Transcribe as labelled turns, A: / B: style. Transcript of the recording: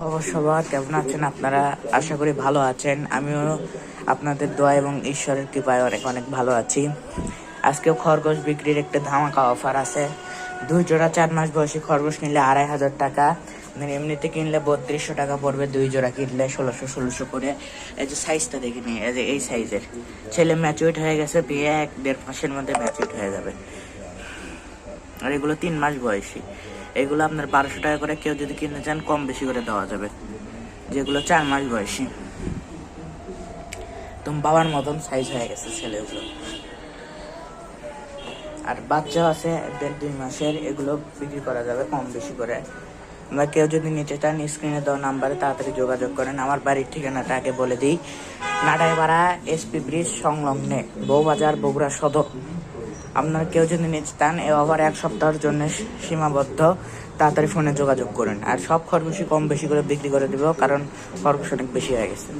A: সবার কেমন আছেন? আপনারা আশা করি ভালো আছেন। আমিও আপনাদের দোয়া এবং ঈশ্বরের কৃপায় অনেক অনেক ভালো আছি। আজকেও খরগোশ বিক্রির একটা ধামাকা অফার আছে। দুই জোড়া, চার মাস বয়সী খরগোশ নিলে আড়াই হাজার টাকা। মানে এমনিতে কিনলে বত্রিশশো টাকা পড়বে, দুই জোড়া কিনলে ষোলোশো ষোলোশো করে। এই যে সাইজটা দেখে নিই, এই যে এই সাইজের ছেলে ম্যাচুইট হয়ে গেছে, বিয়ে এক, দেড় মাসের মধ্যে ম্যাচুইট হয়ে যাবে। আর এগুলো তিন মাস বয়সী। এগুলো আপনার বারোশো টাকা করে কেউ যদি কিনতে চান, কম বেশি করে দেওয়া যাবে। যেগুলো চার মাস বয়সী। তুমি বাবার মতন সাইজ হয়ে গেছে ছেলেগুলো। আর বাচ্চা আছে, দেড় দুই মাসের। এগুলো বিক্রি করা যাবে কম বেশি করে। বা কেউ যদি নিতে চান স্ক্রিনে দেওয়া নাম্বারে তাড়াতাড়ি যোগাযোগ করেন। আমার বাড়ির ঠিকানাটা আগে বলে দিই। নাটাইপাড়া এসপি ব্রিজ সংলগ্নে বউবাজার বগুড়া সদর। আপনার কেউ যদি নিতে চান এ ওভার এক সপ্তাহের জন্য সীমাবদ্ধ, তাড়াতাড়ি ফোনে যোগাযোগ করুন। আর সব খরগোশই কম বেশি করে বিক্রি করে দিব, কারণ খরগোশ অনেক বেশি হয়ে গেছে।